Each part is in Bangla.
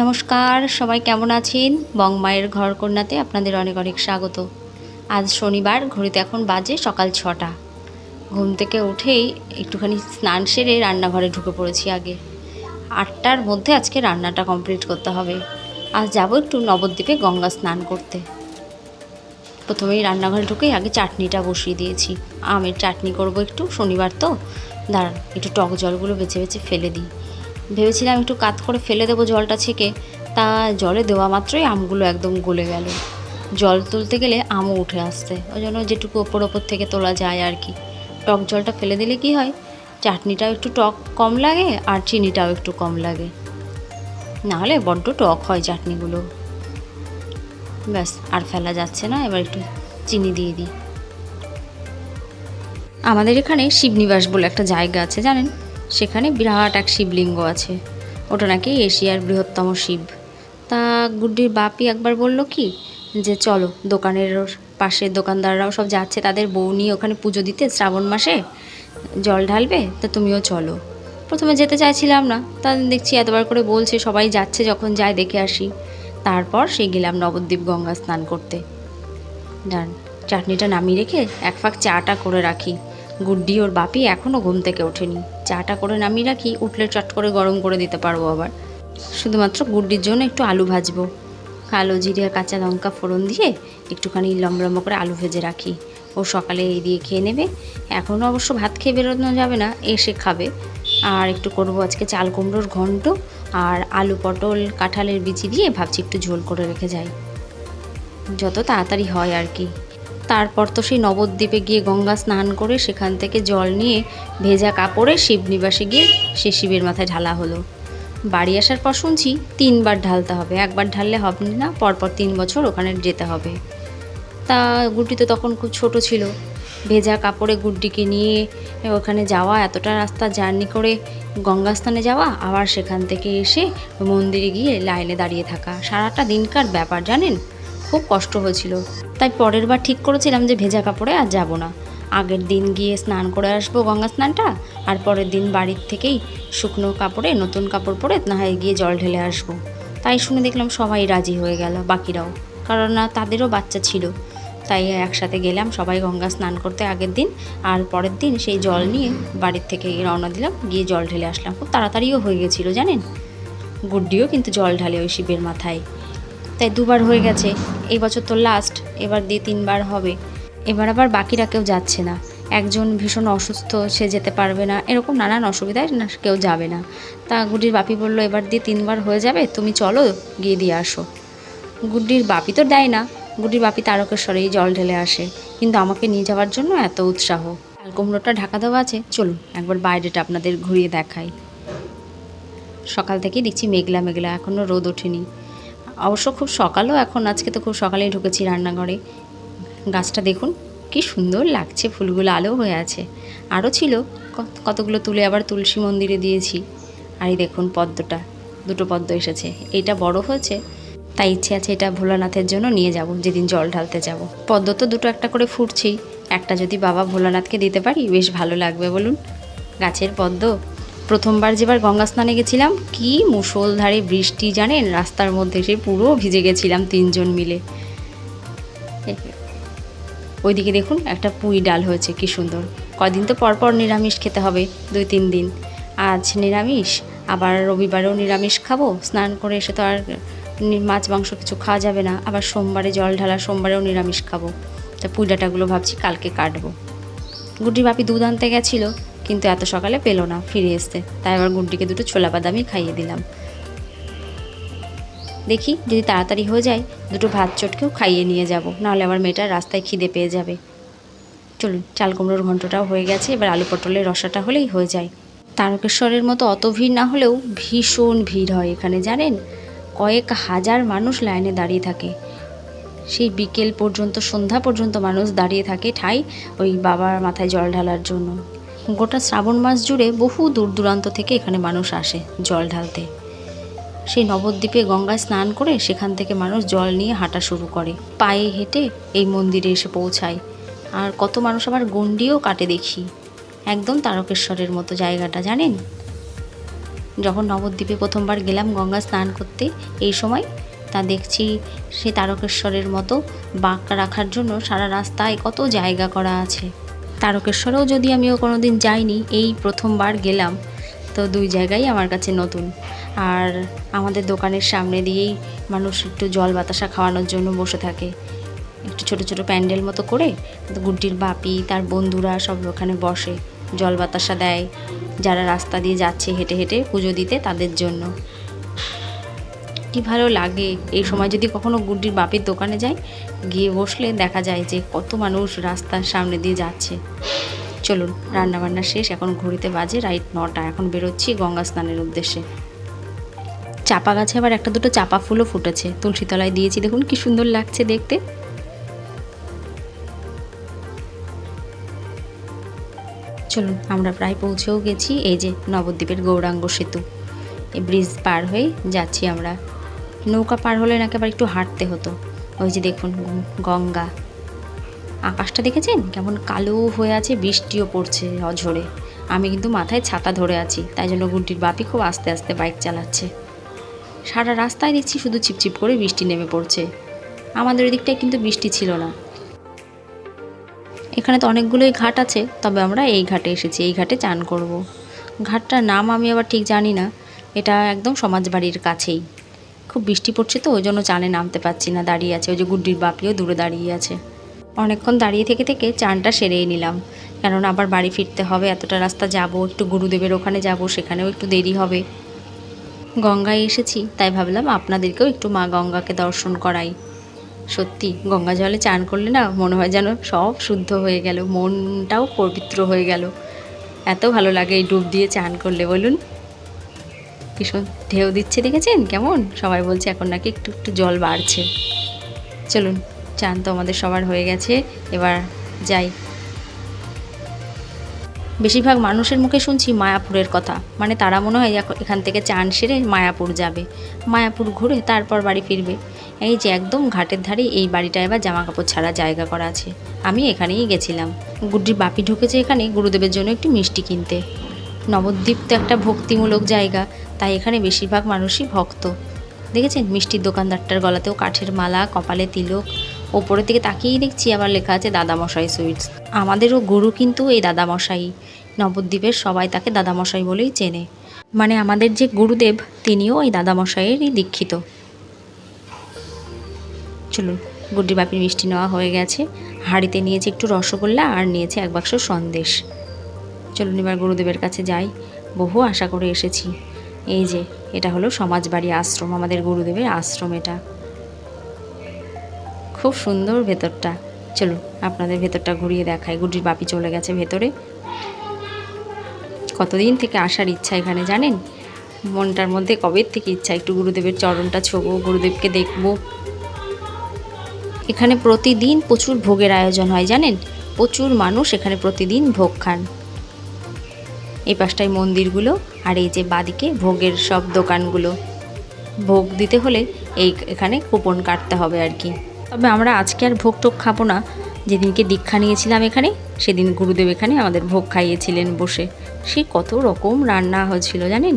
নমস্কার, সবাই কেমন আছেন? বংমায়ের ঘর কন্যাতে আপনাদের অনেক অনেক স্বাগত। আজ শনিবার, ঘড়িতে এখন বাজে সকাল ছটা। ঘুম থেকে উঠেই একটুখানি স্নান সেরে রান্নাঘরে ঢুকে পড়েছি আগে। আটটার মধ্যে আজকে রান্নাটা কমপ্লিট করতে হবে। আজ যাব একটু নবদ্বীপে গঙ্গা স্নান করতে। প্রথমেই রান্নাঘরে ঢুকেই আগে চাটনিটা বসিয়ে দিয়েছি। আমের চাটনি করব একটু, শনিবার তো। দাঁড়ান, একটু টক জলগুলো বেছে বেছে ফেলে দিই। ভেবেছিলাম একটু কাত করে ফেলে দেবো জলটা ছেঁকে। তা জলে দেওয়া মাত্রই আমগুলো একদম গলে গেল। জল তুলতে গেলে আমও উঠে আসছে। ওই জন্য যেটুকু ওপর ওপর থেকে তোলা যায় আর কি। টক জলটা ফেলে দিলে কি হয়? চাটনিটাও একটু টক কম লাগে আর চিনিটাও একটু কম লাগে। নাহলে বড্ড টক হয় চাটনিগুলো। ব্যাস, আর ফেলা যাচ্ছে না। এবার একটু চিনি দিয়ে দিই। আমাদের এখানে শিবনিবাস বলে একটা জায়গা আছে, জানেন? সেখানে বিরাট এক শিবলিঙ্গ আছে। ওটা নাকি এশিয়ার বৃহত্তম শিব। তা গুড্ডির বাপি একবার বলল কি, যে চলো, দোকানের পাশে দোকানদাররাও সব যাচ্ছে, তাদের বউ নিয়ে ওখানে পুজো দিতে শ্রাবণ মাসে। জল ঢালবে, তা তুমিও চলো। প্রথমে যেতে চাইছিলাম না, তা দেখছি এতবার করে বলছে, সবাই যাচ্ছে, যখন যায় দেখে আসি। তারপর সেই গেলাম নবদ্বীপ গঙ্গা স্নান করতে। ডান, চাটনিটা নামিয়ে রেখে এক ফাঁক চাটা করে রাখি। গুড্ডি, ওর বাপি এখনও ঘুম থেকে ওঠেনি। চাটা করে নামিয়ে রাখি, উঠলে চট করে গরম করে দিতে পারব আবার। শুধুমাত্র গুড্ডির জন্য একটু আলু ভাজবো। কালো জিরে আর কাঁচা লঙ্কা ফোড়ন দিয়ে একটুখানি লম্বা লম্বা করে আলু ভেজে রাখি। ও সকালে এই দিয়ে খেয়ে নেবে। এখনও অবশ্য ভাত খেয়ে বেরোনো যাবে না, এসে খাবে। আর একটু করব আজকে চাল কুমড়োর ঘন্ট আর আলু পটল, কাঁঠালের বিচি দিয়ে ভাবছি একটু ঝোল করে রেখে যাই। যত তাড়াতাড়ি হয় আর কি। তারপর তো সেই নবদ্বীপে গিয়ে গঙ্গা স্নান করে সেখান থেকে জল নিয়ে ভেজা কাপড়ে শিবনিবাসে গিয়ে সে শিবের মাথায় ঢালা হলো। বাড়ি আসার পর শুনছি তিনবার ঢালতে হবে, একবার ঢাললে হবে না, পরপর তিন বছর ওখানে যেতে হবে। তা গুড্ডি তো তখন খুব ছোট ছিল। ভেজা কাপড়ে গুড্ডিকে নিয়ে ওখানে যাওয়া, এতটা রাস্তা জার্নি করে গঙ্গা স্নানে যাওয়া, আবার সেখান থেকে এসে মন্দিরে গিয়ে লাইনে দাঁড়িয়ে থাকা। সারাটা দিনকার ব্যাপার জানেন? খুব কষ্ট হয়েছিল। তাই পরের বার ঠিক করেছিলাম যে ভেজা কাপড়ে আর যাব না। আগের দিন গিয়ে স্নান করে আসব গঙ্গা স্নানটা, আর পরের দিন বাড়ির থেকেই শুকনো কাপড়ে, নতুন কাপড় পরে না হয় গিয়ে জল ঢেলে আসব। তাই শুনে দেখলাম সবাই রাজি হয়ে গেল, বাকিরাও। কারণ না, তাদেরও বাচ্চা ছিল। তাই একসাথে গেলাম, সবাই গঙ্গা স্নান করতে আগের দিন, আর পরের দিন সেই জল নিয়ে বাড়ির থেকে রওনা দিলাম, গিয়ে জল ঢেলে আসলাম। খুব তাড়াতাড়িও হয়ে গেছিল, জানেন? গুড্ডিও কিন্তু জল ঢালে ওই শিবের মাথায়। তাই দুবার হয়ে গেছে। এই বছর তো লাস্ট এবার দিয়ে তিনবার হবে। এবার আবার বাকিরা কেউ যাচ্ছে না। একজন ভীষণ অসুস্থ, সে যেতে পারবে না। এরকম নানান অসুবিধায় না, কেউ যাবে না। তা গুড্ডির বাপি বলল, এবার দিয়ে তিনবার হয়ে যাবে, তুমি চলো গিয়ে দিয়ে আসো। গুড্ডির বাপি তো দেয় না। গুড্ডির বাপি তারকেশ্বরেই জল ঢেলে আসে। কিন্তু আমাকে নিয়ে যাওয়ার জন্য এত উৎসাহ। কুমড়োটা ঢাকা দেওয়া আছে। চলুন, একবার বাইরেটা আপনাদের ঘুরিয়ে দেখাই। সকাল থেকেই দেখছি মেঘলা মেঘলা। এখনও রোদ ওঠেনি। অবশ্য খুব সকালও, এখন আজকে তো খুব সকালেই ঢুকেছি রান্নাঘরে। গাছটা দেখুন, কি সুন্দর লাগছে, ফুলগুলো আলো হয়ে আছে। আরও ছিল, কত- কতগুলো তুলে আবার তুলসী মন্দিরে দিয়েছি। আর এই দেখুন পদ্মটা, দুটো পদ্ম এসেছে। এইটা বড় হয়েছে, তাই ইচ্ছে আছে এটা ভোলানাথের জন্য নিয়ে যাব, যেদিন জল ঢালতে যাব। পদ্ম তো দুটো একটা করে ফুটছেই, একটা যদি বাবা ভোলানাথকে দিতে পারি, বেশ ভালো লাগবে বলুন। গাছের পদ্ম প্রথমবার যেবার গঙ্গা স্নানে গেছিলাম, কি মুষলধারে বৃষ্টি জানেন, রাস্তার মধ্যে সে পুরো ভিজে গেছিলাম তিনজন মিলে। ওইদিকে দেখুন, একটা পুঁই ডাল হয়েছে, কি সুন্দর। কদিন তো পরপর নিরামিষ খেতে হবে, দুই তিন দিন। আজ নিরামিষ, আবার রবিবারেও নিরামিষ খাব। স্নান করে এসে তো আর মাছ, মাংস কিছু খাওয়া যাবে না। আবার সোমবারে জল ঢালা, সোমবারেও নিরামিষ খাব। তা পুঁই ডাটাগুলো ভাবছি কালকে কাটবো। গুড্ডির বাপি দুধ আনতে গেছিল। কিন্তু এত সকালে পেল না ফিরে এসতে। তাই আবার গুড্ডিকে দুটো ছোলা বাদামই খাইয়ে দিলাম। দেখি, যদি তাড়াতাড়ি হয়ে যায়, দুটো ভাত চটকেও খাইয়ে নিয়ে যাব। নাহলে আমার মেয়েটার রাস্তায় খিদে পেয়ে যাবে। চলুন, চাল কুমড়োর ঘন্টটাও হয়ে গেছে, এবার আলু পটলের রসাটা হলেই হয়ে যায়। তারকেশ্বরের মতো অত ভিড় না হলেও ভীষণ ভিড় হয় এখানে, জানেন? কয়েক হাজার মানুষ লাইনে দাঁড়িয়ে থাকে। সেই বিকেল পর্যন্ত, সন্ধ্যা পর্যন্ত মানুষ দাঁড়িয়ে থাকে ঠাই ওই বাবার মাথায় জল ঢালার জন্য। গোটা শ্রাবণ মাস জুড়ে বহু দূর দূরান্ত থেকে এখানে মানুষ আসে জল ঢালতে। সেই নবদ্বীপে গঙ্গায় স্নান করে সেখান থেকে মানুষ জল নিয়ে হাঁটা শুরু করে। পায়ে হেঁটে এই মন্দিরে এসে পৌঁছায়। আর কত মানুষ আবার গণ্ডিও কাটে দেখি। একদম তারকেশ্বরের মতো জায়গাটা, জানেন? যখন নবদ্বীপে প্রথমবার গেলাম গঙ্গা স্নান করতে, এই সময় তা দেখছি সে তারকেশ্বরের মতো বাঁক রাখার জন্য সারা রাস্তায় কত জায়গা করা আছে। তারকেশ্বরেও যদি আমিও কোনো দিন যাইনি, এই প্রথমবার গেলাম, তো দুই জায়গায় আমার কাছে নতুন। আর আমাদের দোকানের সামনে দিয়েই মানুষ একটু জল বাতাসা খাওয়ানোর জন্য বসে থাকে। একটু ছোট ছোট প্যান্ডেল মতো করে গুড্ডির বাপি, তার বন্ধুরা সব ওখানে বসে, জল বাতাসা দেয়। যারা রাস্তা দিয়ে যাচ্ছে হেঁটে হেঁটে পুজো দিতে তাদের জন্য। কি ভালো লাগে? এই সময় যদি কখনো গুড্ডির বাপের দোকানে যাই, গিয়ে বসলে দেখা যায় যে কত মানুষ রাস্তার সামনে দিয়ে যাচ্ছে। চলুন, রান্নাবান্না শেষ, এখন ঘড়িতে বাজে রাইট নটা। এখন বেরোচ্ছি গঙ্গা স্নানের উদ্দেশ্যে। চাপা গাছে আবার একটা দুটো চাপা ফুলও ফুটেছে। তুলসী তলায় দিয়েছি, দেখুন কি সুন্দর লাগছে দেখতে। চলুন, আমরা প্রায় পৌঁছেও গেছি, এই যে নবদ্বীপের গৌরাঙ্গ সেতু। এই ব্রিজ পার হয়ে যাচ্ছি আমরা। নৌকা পার হলে নাকি আবার একটু হাঁটতে হতো। ওই যে দেখুন, গঙ্গা। আকাশটা দেখেছেন? কেমন কালো হয়ে আছে, বৃষ্টিও পড়ছে অঝরে। আমি কিন্তু মাথায় ছাতা ধরে আছি, তাই জন্য গুড্ডির বাপি খুব আস্তে আস্তে বাইক চালাচ্ছে। সারা রাস্তায় দেখছি শুধু চিপচিপ করে বৃষ্টি নেমে পড়ছে। আমাদের দিকটায় কিন্তু বৃষ্টি ছিল না। এখানে তো অনেকগুলোই ঘাট আছে, তবে আমরা এই ঘাটে এসেছি, এই ঘাটে চান করব। ঘাটটার নাম আমি আবার ঠিক জানি না। এটা একদম সমাজবাড়ির কাছেই। খুব বৃষ্টি পড়ছে তো, ওই জন্য চানে নামতে পারছি না, দাঁড়িয়ে আছে। ওই যে গুড্ডির বাপিও দূরে দাঁড়িয়ে আছে। অনেকক্ষণ দাঁড়িয়ে থেকে থেকে চানটা সেরেই নিলাম। কেননা আবার বাড়ি ফিরতে হবে, এতটা রাস্তা যাব, একটু গুরুদেবের ওখানে যাব, সেখানেও একটু দেরি হবে। গঙ্গায় এসেছি, তাই ভাবলাম আপনাদেরকেও একটু মা গঙ্গাকে দর্শন করাই। সত্যি, গঙ্গা জলে চান করলে না মনে হয় যেন সব শুদ্ধ হয়ে গেল, মনটাও পবিত্র হয়ে গেল। এত ভালো লাগে এই ডুব দিয়ে চান করলে, বলুন। ভীষণ ঢেউ দিচ্ছে দেখেছেন? কেমন? সবাই বলছে এখন নাকি একটু একটু জল বাড়ছে। চলুন, চান তো আমাদের সবার হয়ে গেছে, এবার যাই। বেশিরভাগ মানুষের মুখে শুনছি মায়াপুরের কথা। মানে তারা মনে হয় এখান থেকে চান সেরে মায়াপুর যাবে। মায়াপুর ঘুরে তারপর বাড়ি ফিরবে। এই যে একদম ঘাটের ধারে এই বাড়িটা এবার জামা কাপড় ছাড়া জায়গা করা আছে। আমি এখানেই গেছিলাম। গুড্ডির বাপি ঢুকেছে এখানে, গুরুদেবের জন্য একটু মিষ্টি কিনতে। নবদ্বীপ তো একটা ভক্তিমূলক জায়গা, তাই এখানে বেশিরভাগ মানুষই ভক্ত। দেখেছেন? মিষ্টির দোকানদারটার গলাতেও কাঠের মালা, কপালে তিলক। ওপরের দিকে তাকিয়েই দেখছি আবার লেখা আছে, দাদামশাই সুইটস। আমাদেরও গুরু কিন্তু এই দাদামশাই। নবদ্বীপের সবাই তাকে দাদামশাই বলেই চেনে। মানে আমাদের যে গুরুদেব, তিনিও এই দাদামশাইয়েরই দীক্ষিত। চলুন গুড্ডি বাপির মিষ্টি নেওয়া হয়ে গেছে। হাঁড়িতে নিয়েছে একটু রসগোল্লা আর নিয়েছে এক বাক্স সন্দেশ। চলুন এবার গুরুদেবের কাছে যাই। বহু আশা করে এসেছি। এই যে, এটা হলো সমাজবাড়ি আশ্রম, আমাদের গুরুদেবের আশ্রম এটা। খুব সুন্দর ভেতরটা। চলুন আপনাদের ভেতরটা ঘুরিয়ে দেখাই। গুড্ডির বাপি চলে গেছে ভেতরে। কতদিন থেকে আসার ইচ্ছা এখানে, জানেন? মনটার মধ্যে কবের থেকে ইচ্ছা? একটু গুরুদেবের চরণটা ছোবো, গুরুদেবকে দেখব। এখানে প্রতিদিন প্রচুর ভোগের আয়োজন হয়, জানেন? প্রচুর মানুষ এখানে প্রতিদিন ভোগ খান। এই পাশটায় মন্দিরগুলো আর এই যে বাদিকে ভোগের সব দোকানগুলো। ভোগ দিতে হলে এই এখানে কুপন কাটতে হবে আর কি। তবে আমরা আজকে আর ভোগ টোগ খাব না। যেদিনকে দীক্ষা নিয়েছিলাম এখানে, সেদিন গুরুদেব এখানে আমাদের ভোগ খাইয়েছিলেন বসে। সে কত রকম রান্না হয়েছিল জানেন?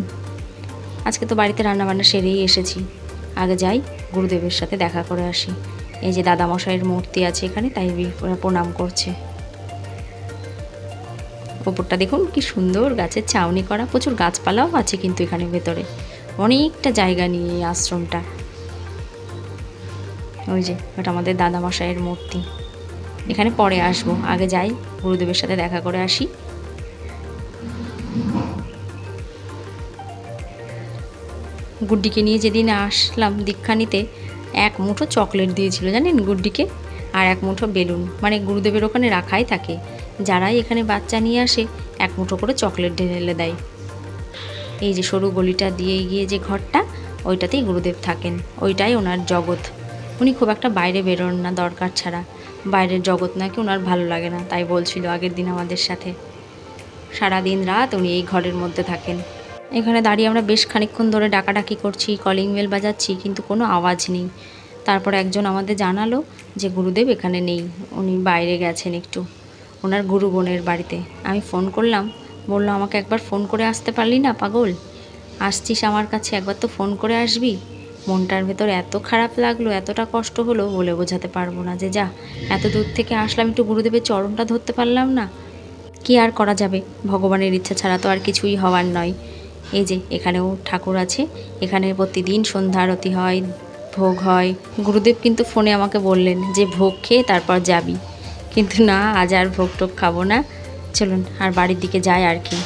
আজকে তো বাড়িতে রান্না বান্না সেরেই এসেছি। আগে যাই গুরুদেবের সাথে দেখা করে আসি। এই যে দাদামশাইয়ের মূর্তি আছে এখানে, তাই প্রণাম করছে। ওপরটা দেখুন, কি সুন্দর গাছের ছাউনি করা, প্রচুর গাছপালাও আছে কিন্তু এখানে ভেতরে। অনেকটা জায়গা নিয়ে এই আশ্রমটা। ওই যে ওটা আমাদের দাদামশাইয়ের মূর্তি। এখানে পরে আসব, আগে যাই, গুরুদেবের সাথে দেখা করে আসি। গুড্ডিকে নিয়ে যেদিন আসলাম দীক্ষা নিতে, এক মুঠো চকলেট দিয়েছিল, জানেন গুড্ডিকে? আর এক মুঠো বেলুন। মানে গুরুদেবের ওখানে রাখাই থাকে। যারাই এখানে বাচ্চা নিয়ে আসে, এক মুঠো করে চকলেট ঢেলে দেয়। এই যে সরু গলিটা দিয়ে গিয়ে যে ঘরটা, ওইটাতেই গুরুদেব থাকেন। ওইটাই ওনার জগৎ। উনি খুব একটা বাইরে বেরোন না দরকার ছাড়া। বাইরের জগৎ নাকি ওনার ভালো লাগে না, তাই বলছিল আগের দিন আমাদের সাথে। সারা দিন রাত উনি এই ঘরের মধ্যে থাকেন। এখানে দাঁড়িয়ে আমরা বেশ খানিকক্ষণ ধরে ডাকাডাকি করছি, কলিং বেল বাজাচ্ছি, কিন্তু কোনো আওয়াজ নেই। তারপর একজন আমাদের জানালো যে গুরুদেব এখানে নেই। উনি বাইরে গেছেন একটু। ওনার গুরু বোনের বাড়িতে। আমি ফোন করলাম, বলল, আমাকে একবার ফোন করে আসতে পারলি না, পাগল? আসছিস আমার কাছে, একবার তো ফোন করে আসবি? মনটার ভেতর এত খারাপ লাগল, এতটা কষ্ট হলো, বলে বোঝাতে পারব না। যে যা, এত দূর থেকে আসলাম, একটু গুরুদেবের চরণটা ধরতে পারলাম না? কি আর করা যাবে? ভগবানের ইচ্ছা ছাড়া তো আর কিছুই হওয়ার নয়। এই যে, এখানেও ঠাকুর আছে, এখানে প্রতিদিন সন্ধ্যা আরতি হয়, ভোগ হয়। গুরুদেব কিন্তু ফোনে আমাকে বললেন যে, ভোগ খেয়ে তারপর যাবি। কিন্তু না, আজ আর ভোগ টোক খাব না। চলুন, আর বাড়ির দিকে যাই আর কি।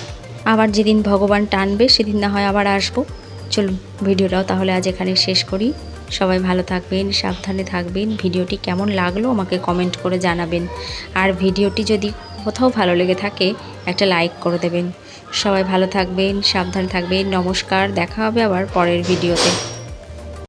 আবার যেদিন ভগবান টানবে, সেদিন না হয় আবার আসব। চলুন, ভিডিওটাও তাহলে আজ এখানে শেষ করি। সবাই ভালো থাকবেন, সাবধানে থাকবেন। ভিডিওটি কেমন লাগল আমাকে কমেন্ট করে জানাবেন। আর ভিডিওটি যদি কোথাও ভালো লেগে থাকে, একটা লাইক করে দেবেন। সবাই ভালো থাকবেন, সাবধানে থাকবেন। নমস্কার, দেখা হবে আবার পরের ভিডিওতে।